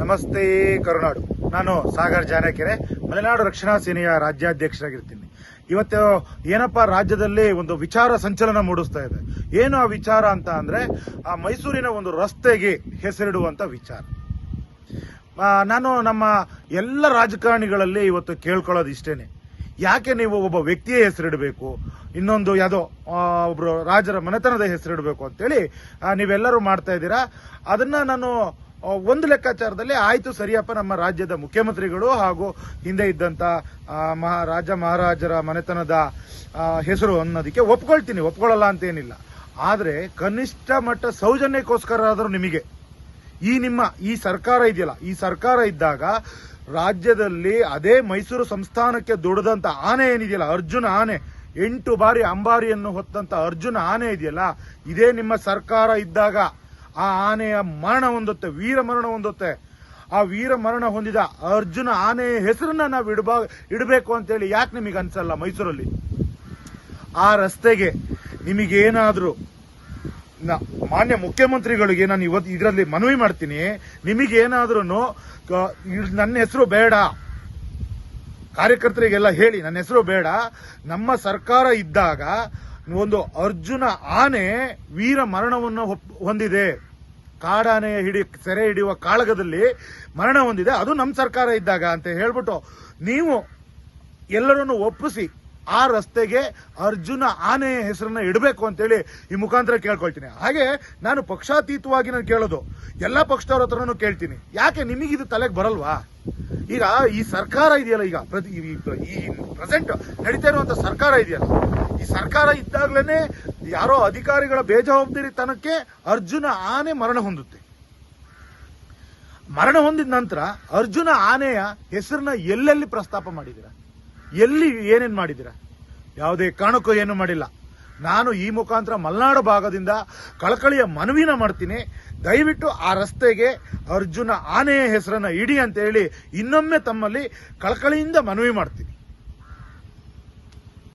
ನಮಸ್ತೆ ಕರುನಾಡು. ನಾನು ಸಾಗರ್ ಜಾನಕೆರೆ ಮಲೆನಾಡು ರಕ್ಷಣಾ ಸೇನೆಯ ರಾಜ್ಯಾಧ್ಯಕ್ಷರಾಗಿರ್ತೀನಿ. ಇವತ್ತು ಏನಪ್ಪ ರಾಜ್ಯದಲ್ಲಿ ಒಂದು ವಿಚಾರ ಸಂಚಲನ ಮೂಡಿಸ್ತಾ ಇದೆ? ಏನು ಆ ವಿಚಾರ ಅಂತ ಅಂದ್ರೆ, ಆ ಮೈಸೂರಿನ ಒಂದು ರಸ್ತೆಗೆ ಹೆಸರಿಡುವಂತ ವಿಚಾರ. ನಾನು ನಮ್ಮ ಎಲ್ಲ ರಾಜಕಾರಣಿಗಳಲ್ಲಿ ಇವತ್ತು ಕೇಳ್ಕೊಳ್ಳೋದು ಇಷ್ಟೇನೆ. ಯಾಕೆ ನೀವು ಒಬ್ಬ ವ್ಯಕ್ತಿಯ ಹೆಸರಿಡಬೇಕು? ಇನ್ನೊಂದು ಯಾವುದೋ ಒಬ್ಬರು ರಾಜರ ಮನೆತನದ ಹೆಸರಿಡಬೇಕು ಅಂತೇಳಿ ನೀವೆಲ್ಲರೂ ಮಾಡ್ತಾ ಇದ್ದೀರಾ? ಅದನ್ನ ನಾನು ಒಂದು ಲೆಕ್ಕಾಚಾರದಲ್ಲಿ ಆಯ್ತು ಸರಿಯಪ್ಪ ನಮ್ಮ ರಾಜ್ಯದ ಮುಖ್ಯಮಂತ್ರಿಗಳು ಹಾಗೂ ಹಿಂದೆ ಇದ್ದಂತ ರಾಜ ಮಹಾರಾಜರ ಮನೆತನದ ಹೆಸರು ಅನ್ನೋದಕ್ಕೆ ಒಪ್ಕೊಳ್ತೀನಿ ಒಪ್ಕೊಳ್ಳಲ್ಲ ಅಂತ ಏನಿಲ್ಲ ಆದ್ರೆ ಕನಿಷ್ಠ ಮಟ್ಟ ಸೌಜನ್ಯಕ್ಕೋಸ್ಕರ ಆದರೂ ನಿಮಗೆ. ಈ ನಿಮ್ಮ, ಈ ಸರ್ಕಾರ ಇದೆಯಲ್ಲ, ಈ ಸರ್ಕಾರ ಇದ್ದಾಗ ರಾಜ್ಯದಲ್ಲಿ ಅದೇ ಮೈಸೂರು ಸಂಸ್ಥಾನಕ್ಕೆ ದುಡಿದಂತ ಆನೆ ಏನಿದೆಯಲ್ಲ, ಅರ್ಜುನ ಆನೆ, ಎಂಟು ಬಾರಿ ಅಂಬಾರಿಯನ್ನು ಹೊತ್ತಂತ ಅರ್ಜುನ ಆನೆ ಇದೆಯಲ್ಲ, ಇದೇ ನಿಮ್ಮ ಸರ್ಕಾರ ಇದ್ದಾಗ ಆ ಆನೆಯ ಮರಣ ಹೊಂದುತ್ತೆ, ವೀರ ಮರಣ ಹೊಂದುತ್ತೆ. ಆ ವೀರ ಮರಣ ಹೊಂದಿದ ಅರ್ಜುನ ಆನೆಯ ಹೆಸರನ್ನ ನಾವು ಇಡಬಾ, ಇಡಬೇಕು ಅಂತೇಳಿ ಯಾಕೆ ನಿಮಗೆ ಅನ್ಸಲ್ಲ ಮೈಸೂರಲ್ಲಿ? ಆ ರಸ್ತೆಗೆ ನಿಮಗೇನಾದ್ರೂ ಮಾನ್ಯ ಮುಖ್ಯಮಂತ್ರಿಗಳಿಗೆ ನಾನು ಇವತ್ತು ಇದರಲ್ಲಿ ಮನವಿ ಮಾಡ್ತೀನಿ. ನಿಮಗೇನಾದ್ರೂ ನನ್ನ ಹೆಸರು ಬೇಡ. ಕಾರ್ಯಕರ್ತರಿಗೆಲ್ಲ ಹೇಳಿ, ನನ್ನ ಹೆಸರು ಬೇಡ. ನಮ್ಮ ಸರ್ಕಾರ ಇದ್ದಾಗ ಒಂದು ಅರ್ಜುನ ಆನೆ ವೀರ ಮರಣವನ್ನು ಹೊಂದಿದೆ. ಕಾಡಾನೆಯ ಹಿಡಿ, ಸೆರೆ ಹಿಡಿಯುವ ಕಾಳಗದಲ್ಲಿ ಮರಣ ಹೊಂದಿದೆ. ಅದು ನಮ್ಮ ಸರ್ಕಾರ ಇದ್ದಾಗ ಅಂತ ಹೇಳ್ಬಿಟ್ಟು ನೀವು ಎಲ್ಲರನ್ನು ಒಪ್ಪಿಸಿ ಆ ರಸ್ತೆಗೆ ಅರ್ಜುನ ಆನೆಯ ಹೆಸರನ್ನ ಇಡಬೇಕು ಅಂತೇಳಿ ಈ ಮುಖಾಂತರ ಕೇಳ್ಕೊಳ್ತೀನಿ. ಹಾಗೆ ನಾನು ಪಕ್ಷಾತೀತವಾಗಿ ನಾನು ಕೇಳೋದು. ಎಲ್ಲ ಪಕ್ಷದವ್ರ ಹತ್ರನೂ ಕೇಳ್ತೀನಿ. ಯಾಕೆ ಇದು ತಲೆಗೆ ಬರಲ್ವಾ? ಈಗ ಈ ಸರ್ಕಾರ ಇದೆಯಲ್ಲ ಈಗ ಪ್ರತಿ ಈ- ಪ್ರೆಸೆಂಟ್ ನಡೀತಾ ಇರುವಂತ ಸರ್ಕಾರ ಇದೆಯಲ್ಲ. ಈ ಸರ್ಕಾರ ಇದ್ದಾಗ್ಲೇನೆ ಯಾರೋ ಅಧಿಕಾರಿಗಳ ಬೇಜವಾಬ್ದಾರಿತನಕ್ಕೆ ಅರ್ಜುನ ಆನೆ ಮರಣ ಹೊಂದುತ್ತೆ. ಮರಣ ಹೊಂದಿದ ನಂತರ ಅರ್ಜುನ ಆನೆಯ ಹೆಸರನ್ನ ಎಲ್ಲೆಲ್ಲಿ ಪ್ರಸ್ತಾಪ ಮಾಡಿದಿರ? ಎಲ್ಲಿ ಏನೇನ್ ಮಾಡಿದಿರ? ಯಾವುದೇ ಕಾರಣಕ್ಕೂ ಏನು ಮಾಡಿಲ್ಲ. ನಾನು ಈ ಮುಖಾಂತರ ಮಲೆನಾಡು ಭಾಗದಿಂದ ಕಳಕಳಿಯ ಮನವಿನ ಮಾಡ್ತೀನಿ. ದಯವಿಟ್ಟು ಆ ರಸ್ತೆಗೆ ಅರ್ಜುನ ಆನೆಯ ಹೆಸರನ್ನ ಇಡಿ ಅಂತ ಹೇಳಿ ಇನ್ನೊಮ್ಮೆ ತಮ್ಮಲ್ಲಿ ಕಳಕಳಿಯಿಂದ ಮನವಿ ಮಾಡ್ತೀನಿ.